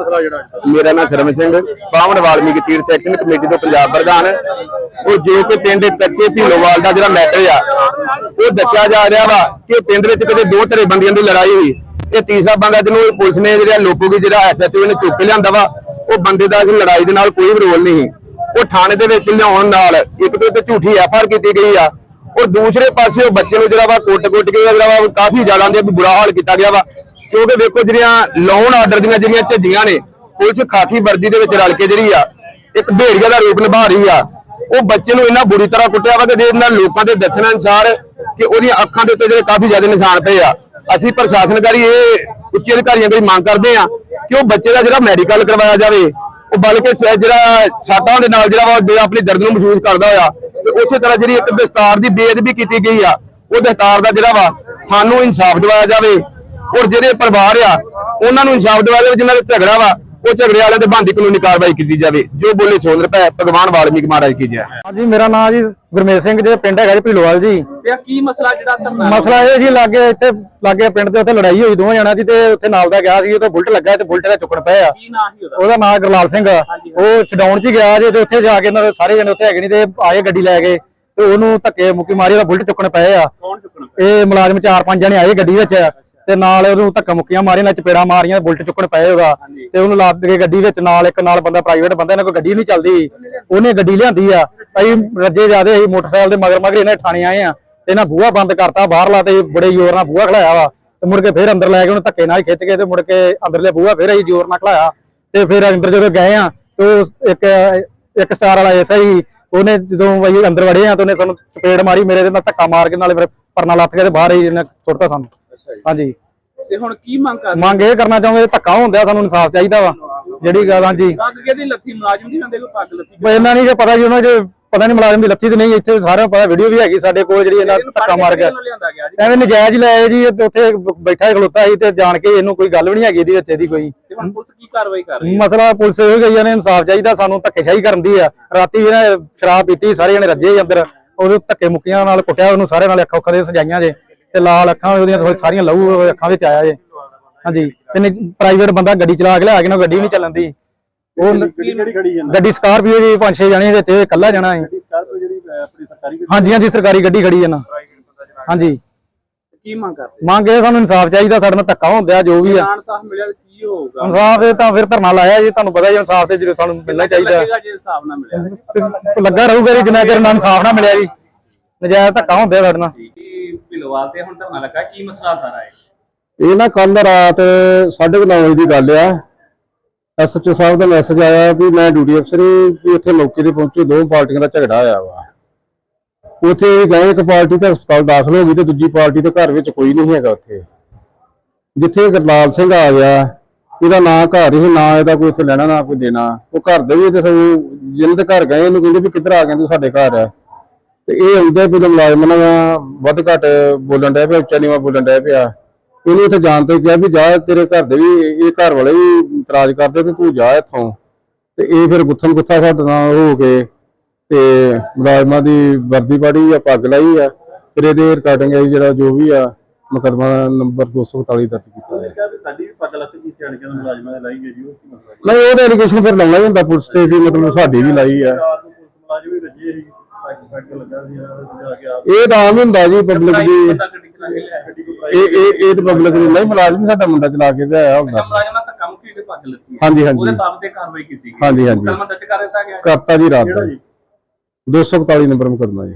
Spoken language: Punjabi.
ਮਸਲਾ ਜਿਹੜਾ ਮੇਰਾ ਨਾਮ ਸਰਮ ਸਿੰਘ ਬਾਵਨ ਵਾਲਮੀਕੀ ਤੀਰਥ ਸੈਕਸ਼ਨ ਕਮੇਟੀ ਤੋਂ ਪੰਜਾਬ ਪ੍ਰਧਾਨ। ਉਹ ਜੋ ਕਿ ਪਿੰਡ ਕੱਚੇ ਢੀਲੋਵਾਲ ਦਾ ਜਿਹੜਾ ਮੈਟਰ ਆ, ਉਹ ਦੱਸਿਆ ਜਾ ਰਿਹਾ ਵਾ ਕਿ ਪਿੰਡ ਵਿੱਚ ਕਿਤੇ ਦੋ ਧਰੇ ਬੰਦੀਆਂ ਦੀ ਲੜਾਈ ਹੋਈ। ਇਹ ਤੀਸਰਾ ਬੰਦਾ ਜਿਹਨੂੰ ਪੁਲਿਸ ਨੇ ਜਿਹੜਾ ਲੋਕੋਗੀ ਜਿਹੜਾ ਐਸਐਚਓ ਨੇ ਚੁੱਕ ਕੇ ਲਿਆਂਦਾ ਵਾ, ਉਹ ਬੰਦੇ ਦਾ ਇਸ ਲੜਾਈ ਦੇ ਨਾਲ ਕੋਈ ਵੀ ਰੋਲ ਨਹੀਂ। ਉਹ ਥਾਣੇ ਦੇ ਵਿੱਚ ਲਿਆਉਣ ਨਾਲ ਇੱਕ ਤੇ ਉੱਤੇ ਝੂਠੀ ਐਫਆਰ ਕੀਤੀ ਗਈ ਆ। ਔਰ ਦੂਸਰੇ ਪਾਸੇ ਉਹ ਬੱਚੇ ਨੂੰ ਜਿਹੜਾ ਵਾ ਕੁੱਟ-ਕੁੱਟ ਕੇ ਜਿਹੜਾ ਵਾ ਕਾਫੀ ਜ਼ਿਆਦਾ ਦੇ ਬੁਰਾ ਹਾਲ ਕੀਤਾ ਗਿਆ ਵਾ। ਕਿਉਂਕਿ ਵੇਖੋ ਜਿਹੜੀਆਂ ਲੋਨ ਆਰਡਰ ਦੀਆਂ ਜਿਹੜੀਆਂ ਝੱਜੀਆਂ ਨੇ, ਪੁਲਿਸ ਖਾਕੀ ਵਰਦੀ ਦੇ ਵਿੱਚ ਰਲ ਕੇ ਜਿਹੜੀ ਆ, ਇੱਕ ਭੇੜੀਆ ਦਾ ਰੂਪ ਨਿਭਾ ਰਹੀ ਆ। ਉਹ ਬੱਚੇ ਨੂੰ ਇੰਨਾ ਬੁਰੀ ਤਰ੍ਹਾਂ ਕੁੱਟਿਆ ਵਾ ਕਿ ਜਿਹਦੇ ਨਾਲ ਲੋਕਾਂ ਦੇ ਦੱਸਣ ਅਨੁਸਾਰ ਕਿ ਉਹਦੀਆਂ ਅੱਖਾਂ ਦੇ ਉੱਤੇ ਜਿਹੜੇ ਕਾਫੀ ਜ਼ਿਆਦਾ ਨਿਸ਼ਾਨ ਪਏ ਆ। ਅਸੀਂ ਪ੍ਰਸ਼ਾਸਨਕਾਰੀ ਇਹ ਉੱਚ ਅਧਿਕਾਰੀਆਂ ਕੋਲ ਮੰਗ ਕਰਦੇ ਆ ਕਿ ਉਹ ਬੱਚੇ ਦਾ ਜਿਹੜਾ ਮੈਡੀਕਲ ਕਰਵਾਇਆ ਜਾਵੇ, ਉਹ ਬਲਕਿ ਜਿਹੜਾ ਸਾਟਾਂ ਦੇ ਨਾਲ ਜਿਹੜਾ ਵਾ ਆਪਣੀ ਦਰਦ ਨੂੰ ਮਹਿਸੂਸ ਕਰਦਾ ਹੋਇਆ। ਤੇ ਉਸੇ ਤਰ੍ਹਾਂ ਜਿਹੜੀ ਇੱਕ ਦਸਤਾਰ ਦੀ ਬੇਅਦਬੀ ਕੀਤੀ ਗਈ ਆ, ਉਹ ਦਸਤਾਰ ਦਾ ਜਿਹੜਾ ਵਾ ਸਾਨੂੰ ਇਨਸਾਫ ਦਿਵਾਇਆ ਜਾਵੇ। ਔਰ ਜਿਹੜੇ ਪਰਿਵਾਰ ਆ ਉਹਨਾਂ ਨੂੰ ਇਨਸਾਫ ਦਿਵਾਇਆ ਜਾਵੇ ਜਿਨ੍ਹਾਂ ਦਾ ਝਗੜਾ ਵਾ ਉਹ ਝਗੜੇ ਵਾਲਿਆਂ ਤੇ ਬੰਦੀ ਕਾਨੂੰਨੀ ਕਾਰਵਾਈ ਕੀਤੀ ਜਾਵੇ। ਜੋ ਬੋਲੇ ਸੋਨ ਰੁਪਏ ਭਗਵਾਨ ਵਾਲਮੀਕ ਮਹਾਰਾਜ ਕੀ ਜੈ। ਹਾਂਜੀ ਮੇਰਾ ਨਾਮ ਜੀ ਗੁਰਮੇਸ਼ ਸਿੰਘ ਜੀ ਪਿੰਡ ਹੈਗਾ ਜੀ ਭੀਲੋਵਾਲ ਜੀ। ਤੇ ਕੀ ਮਸਲਾ ਜਿਹੜਾ ਧਰਨਾ ਮਸਲਾ ਇਹ ਜੀ ਲਾਗੇ ਇੱਥੇ ਲਾਗੇ ਪਿੰਡ ਦੇ ਉੱਥੇ ਲੜਾਈ ਹੋਈ ਦੋਵਾਂ ਜਣਾਂ ਦੀ ਤੇ ਉੱਥੇ ਨਾਲ ਦਾ ਗਿਆ ਸੀ ਉਹ ਤਾਂ ਬੁਲਟ ਲੱਗਾ ਤੇ ਬੁਲਟ ਦਾ ਚੁੱਕਣ ਪਏ ਆ। ਕੀ ਨਾਂ ਸੀ ਉਹਦਾ? ਉਹਦਾ ਨਾਮ ਗੁਰਲਾਲ ਸਿੰਘ ਆ। ਉਹ ਛਡਾਉਣ ਚ ਗਿਆ ਜੇ ਤੇ ਉੱਥੇ ਜਾ ਕੇ ਇਹਨਾਂ ਦੇ ਸਾਰੇ ਜਣੇ ਉੱਥੇ ਹੈਗੇ ਨਹੀਂ ਤੇ ਆਏ ਗੱਡੀ ਲੈ ਕੇ ਤੇ ਉਹਨੂੰ ਧੱਕੇ ਮੁੱਕੀ ਮਾਰੀ ਉਹਦਾ ਬੁਲਟ ਚੁੱਕਣ ਪਏ ਆ। ਕੌਣ ਚੁੱਕਣਾ ਪਿਆ? ਇਹ ਮੁਲਾਜ਼ਮ ਚਾਰ ਪੰਜ ਜਣੇ ਆਏ ਗੱਡੀ ਵਿੱਚ। ਤੇ ਨਾਲ ਉਹਨੂੰ ਧੱਕਾ ਮੁੱਕੀਆਂ ਮਾਰੀਆਂ ਨਾਲ ਚਪੇੜਾ ਮਾਰੀਆਂ ਬੁਲਟ ਚੁੱਕਣ ਪਏ ਉਹਦਾ। ਤੇ ਉਹਨੂੰ ਲੱਦ ਕੇ ਗੱਡੀ ਵਿੱਚ ਨਾਲ ਇੱਕ ਨਾਲ ਬੰਦਾ ਪ੍ਰਾਈਵੇਟ ਬੰਦਾ ਇਹਨਾਂ ਕੋਈ ਗੱਡੀ ਨਹੀਂ ਚੱਲਦੀ। ਉਹਨੇ ਗੱਡੀ ਲਿਆਂਦੀ ਆ। ਅਸੀਂ ਰੱਜੇ ਜਾਦੇ ਅਸੀਂ ਮੋਟਰਸਾਈਕਲ ਦੇ ਮਗਰ ਮਗਰ ਇਹਨਾਂ ਥਾਣੇ ਆਏ ਆ। ਤੇ ਇਹਨਾਂ ਬੂਹਾ ਬੰਦ ਕਰਤਾ ਬਾਹਰਲਾ ਤੇ ਬੜੇ ਜ਼ੋਰ ਨਾਲ ਬੂਹਾ ਖਲਾਇਆ ਵਾ। ਤੇ ਮੁੜ ਕੇ ਫੇਰ ਅੰਦਰ ਲੈ ਕੇ ਉਹਨੂੰ ਧੱਕੇ ਨਾਲ ਖਿੱਚ ਕੇ ਤੇ ਮੁੜ ਕੇ ਅੰਦਰਲੇ ਬੂਹਾ ਫੇਰ ਅਸੀਂ ਜ਼ੋਰ ਨਾਲ ਖਲਾਇਆ ਤੇ ਫਿਰ ਅੰਦਰ ਜਦੋਂ ਗਏ ਆ ਤੇ ਉਹ ਇੱਕ ਇੱਕ ਸਟਾਰ ਵਾਲਾ ਐਸਾ ਹੀ ਉਹਨੇ ਜਦੋਂ ਬਈ ਅੰਦਰ ਵੜੇ ਆ ਤੇ ਉਹਨੇ ਸਾਨੂੰ ਚਪੇੜ ਮਾਰੀ ਮੇਰੇ ਦੇ ਨਾਲ ਧੱਕਾ ਮਾਰ ਕੇ ਨਾਲੇ ਫਿਰ ਪਰਨਾ ਲੱਥ ਕੇ ਤੇ ਬਾਹਰ ਹੀ ਇਹਨੇ ਸੁੱਟਤਾ ਸਾਨੂੰ। ਹਾਂਜੀ। ਤੇ ਹੁਣ ਕੀ ਮੰਗ ਕਰ ਮੰਗ ਇਹ ਕਰਨਾ ਚਾਹੁੰਦੇ ਧੱਕਾ ਹੁੰਦਾ ਸਾਨੂੰ ਇਨਸਾਫ ਚਾਹੀਦਾ ਵਾ ਜਿਹੜੀ ਗੱਲ ਹਾਂਜੀ। ਪੱਗ ਕਿਹਦੀ ਲੱਥੀ ਮੁਲਾਜ਼ਮ ਦੀ ਹੁੰਦੇ ਕੋਈ ਪੱਗ ਲੱਥੀ? ਬਈ ਇਹਨਾਂ ਨਹੀਂ ਜੇ ਪਤਾ ਜੀ ਉਹਨਾਂ ਜੇ ਪਤਾ ਨਹੀਂ ਮੁਲਾਜ਼ਮ ਦੀ ਲੱਥੀ ਤੇ ਨਹੀਂ ਇੱਥੇ ਸਾਰਿਆਂ ਨੂੰ ਪਤਾ ਵੀਡੀਓ ਵੀ ਹੈਗੀ ਸਾਡੇ ਕੋਲ ਜਿਹੜੀ ਇਹਨਾਂ ਧੱਕਾ ਮਾਰ ਗਿਆ। ਐਵੇਂ ਨਜਾਇਜ਼ ਲਾਏ ਜੀ ਉੱਥੇ ਬੈਠਾ ਖਲੋਤਾ ਸੀ ਤੇ ਜਾਣ ਕੇ ਇਹਨੂੰ ਕੋਈ ਗੱਲ ਵੀ ਨਹੀਂ ਹੈਗੀ ਇਹਦੀ ਵਿੱਚ ਇਹਦੀ ਕੋਈ। ਤੇ ਹੁਣ ਪੁਲਿਸ ਕੀ ਕਾਰਵਾਈ ਕਰ ਰਹੀ ਹੈ? ਮਸਲਾ ਪੁਲਿਸ ਇਹ ਗਈ ਨੇ ਇਨਸਾਫ ਚਾਹੀਦਾ ਸਾਨੂੰ ਧੱਕੇਸ਼ਾਹੀ ਕਰਨ ਦੀ ਆ। ਰਾਤੀ ਇਹਨੇ ਸ਼ਰਾਬ ਪੀਤੀ ਸਾਰੇ ਜਣੇ ਰੱਜੇ ਅੰਦਰ ਉਹਦੇ ਧੱਕੇ ਮੁੱਕੀਆਂ ਨਾਲ ਕੁੱਟਿਆ ਉਹਨੂੰ ਸਾਰੇ ਨਾਲ ਅੱਖਾਂ ਅੱਖਾਂ ਦੇ ਸਜਾਈਆਂ ਜੇ। ਤੇ ਲਾਲ ਅੱਖਾਂ ਉਹਦੀਆਂ ਸਾਰੀਆਂ ਲਹੂ ਅੱਖਾਂ ਵਿੱਚ ਆਇਆ ਜੇ। ਹਾਂਜੀ ਤੇ ਪ੍ਰਾਈਵੇਟ ਬੰਦਾ ਗੱਡੀ ਚਲਾ ਕੇ ਲਿਆ ਕੇ ਨਾ ਗੱਡੀ ਨਹੀਂ ਚੱਲਣ ਦੀ। ਉਹ ਕਿਹੜੀ ਕਿਹੜੀ ਖੜੀ ਜਾਂਦਾ? ਗੱਡੀ ਸਕਾਰਪੀਓ ਜੀ ਪੰਜ ਛੇ ਜਣੇ ਵਿੱਚ ਇਹ ਇਕੱਲਾ ਜਾਣਾ ਹੈ ਸਕਾਰਪੀਓ ਜਿਹੜੀ ਆਪਣੀ ਸਰਕਾਰੀ ਹਾਂਜੀ ਹਾਂਜੀ ਸਰਕਾਰੀ ਗੱਡੀ ਖੜੀ ਹੈ ਨਾ। ਹਾਂਜੀ। ਕੀ ਮੰਗ ਕਰਦੇ ਮੰਗ ਇਹ ਸਾਨੂੰ ਇਨਸਾਫ ਚਾਹੀਦਾ ਸਾਡੇ ਨਾਲ ਧੱਕਾ ਹੁੰਦਾ ਜੋ ਵੀ ਆ। ਜਾਣ ਸਾਹ ਮਿਲਿਆ ਤਾਂ ਕੀ ਹੋਊਗਾ? ਇਨਸਾਫ ਇਹ ਤਾਂ ਫਿਰ ਧਰਨਾ ਲਾਇਆ ਜੀ ਤੁਹਾਨੂੰ ਪਤਾ ਜੀ ਇਨਸਾਫ ਤੇ ਜਦੋਂ ਸਾਨੂੰ ਮਿਲਣਾ ਚਾਹੀਦਾ। ਲੱਗੇਗਾ ਜੇ ਹਿਸਾਬ ਨਾਲ ਮਿਲਿਆ। ਤੇ ਲੱਗਾ ਰਹੂਗਾ ਜੀ ਜਿੰਨਾ ਚਿਰ ਇਨਸਾਫ ਨਾ ਮਿਲਿਆ ਜੀ। ਨਜਾਇਜ਼ ਧੱਕਾ ਹੁੰਦਾ ਸਾਡੇ ਨਾਲ। ਜੀ ਤੇ ਹੁਣ ਧਰਨਾ ਲੱਗਾ, ਕੀ ਮਸਲਾ ਸਾਰਾ ਹੈ ਇਹ ਨਾ ਕੱਲ ਰਾਤ 9:30 ਵਜੇ ਦੀ ਗੱਲ ਆ। ਐਸਐਚਓ ਸਾਹਿਬ ਦਾ ਮੈਸੇਜ ਆਇਆ ਵੀ ਮੈਂ ਡਿਊਟੀ ਅਫਸਰ ਵੀ ਉੱਥੇ ਮੌਕੇ ਤੇ ਪਹੁੰਚੇ, ਦੋ ਪਾਰਟੀਆਂ ਦਾ ਝਗੜਾ ਹੋਇਆ ਵਾ। ਉੱਥੇ ਗਏ, ਇੱਕ ਪਾਰਟੀ ਤਾਂ ਹਸਪਤਾਲ ਦਾਖਲ ਹੋ ਗਈ ਤੇ ਦੂਜੀ ਪਾਰਟੀ ਦੇ ਘਰ ਵਿੱਚ ਕੋਈ ਨਹੀਂ ਹੈਗਾ ਉੱਥੇ। ਜਿੱਥੇ ਗੁਰਲਾਲ ਸਿੰਘ ਆ ਗਿਆ, ਇਹਦਾ ਨਾਂ ਘਰ ਹੀ ਨਾ ਇਹਦਾ ਕੋਈ ਇੱਥੇ ਲੈਣਾ, ਨਾ ਕੋਈ ਦੇਣਾ। ਉਹ ਘਰ ਦੇ ਵੀ ਤੇ ਸਗੋਂ ਜਿਹਨਾਂ ਦੇ ਘਰ ਗਏ ਇਹਨੂੰ ਕਹਿੰਦੇ ਵੀ ਕਿੱਧਰ ਆ ਗਏ ਤੂੰ, ਸਾਡੇ ਘਰ ਆ। ਤੇ ਇਹ ਆਉਂਦੇ ਵੀ ਮੁਲਾਜ਼ਮ ਨਾਲ ਵੱਧ ਘੱਟ ਬੋਲਣ ਡਿਆ ਪਿਆ ਉੱਚਾ ਨੀਵਾਂ ਬੋਲਣ ਡਿਆ ਪਿਆ। ਇਹਨੂੰ ਉੱਥੇ ਜਾਣ ਤੋਂ ਕਿਹਾ ਵੀ ਜਾ ਤੇਰੇ ਘਰ ਦੇ ਵੀ ਇਹ ਘਰ ਵਾਲੇ ਵੀ ਇਤਰਾਜ਼ ਕਰਦੇ ਤੇ ਤੂੰ ਜਾ ਇੱਥੋਂ। ਤੇ ਇਹ ਫਿਰ ਗੁੱਥਮ ਗੁੱਥਾ ਸਾਡੇ ਨਾਲ ਹੋ ਕੇ ਤੇ ਮੁਲਾਜ਼ਮਾਂ ਦੀ ਵਰਦੀ ਪਾੜੀ ਆ ਪੱਗ ਲਾਈ ਆ ਫਿਰ ਇਹਦੇ ਰਿਕਾਰਡਿੰਗ ਹੈ ਜਿਹੜਾ ਜੋ ਵੀ ਆ ਮੁਕੱਦਮਾ ਨੰਬਰ 247 ਦਰਜ ਕੀਤਾ ਹੈ ਸਾਡੀ ਵੀ ਪੱਗ ਲੱਤ ਕੀ ਸਿਆਣ ਕੇ ਮੁਲਾਜ਼ਮਾਂ ਦੇ ਲਾਈ ਗਈ ਜੀ ਉਹ ਕੀ ਮਸਲਾ? ਨਹੀਂ ਉਹਦਾ ਐਲੀਗੇਸ਼ਨ ਫਿਰ ਲਾਉਣਾ ਹੀ ਹੁੰਦਾ ਪੁਲਿਸ ਤੇ ਵੀ ਮਤਲਬ ਸਾਡੀ ਵੀ ਲਾਈ ਆ। ਮੁਲਾਜ਼ਮ ਵੀ ਰੱਜੇ ਸੀ। ਲੱਗਾ ਕੇ ਇਹ ਤਾਂ ਆਮ ਹੀ ਹੁੰਦਾ ਜੀ ਪਬਲਿਕ ਦੀ ਕੇ ਕੋ ਇਹ ਇਹ ਇਹ ਤਾਂ ਪਬਲਿਕ ਦੀ ਨਹੀਂ ਮੁਲਾਜ਼ਮ ਸਾਡਾ ਮੁੰਡਾ ਚਲਾ ਕੇ ਤੇ ਆਇਆ ਹੁੰਦਾ ਮੁਲਾਜ਼ਮ ਨਾਲ ਧੱਕਾ ਮੁੱਕੀ ਤੇ ਪੱਗ ਲੱਤੀ ਹਾਂਜੀ ਹਾਂਜੀ। ਉਹਦੇ ਤਾਬ ਤੇ ਕਾਰਵਾਈ ਕੀਤੀ ਗਈ ਹਾਂਜੀ ਹਾਂਜੀ। ਕਰਤਾ ਜੀ ਰਾਤ ਦਾ। 247 ਨੰਬਰ ਮੁਕੱਦਮਾ ਜੀ।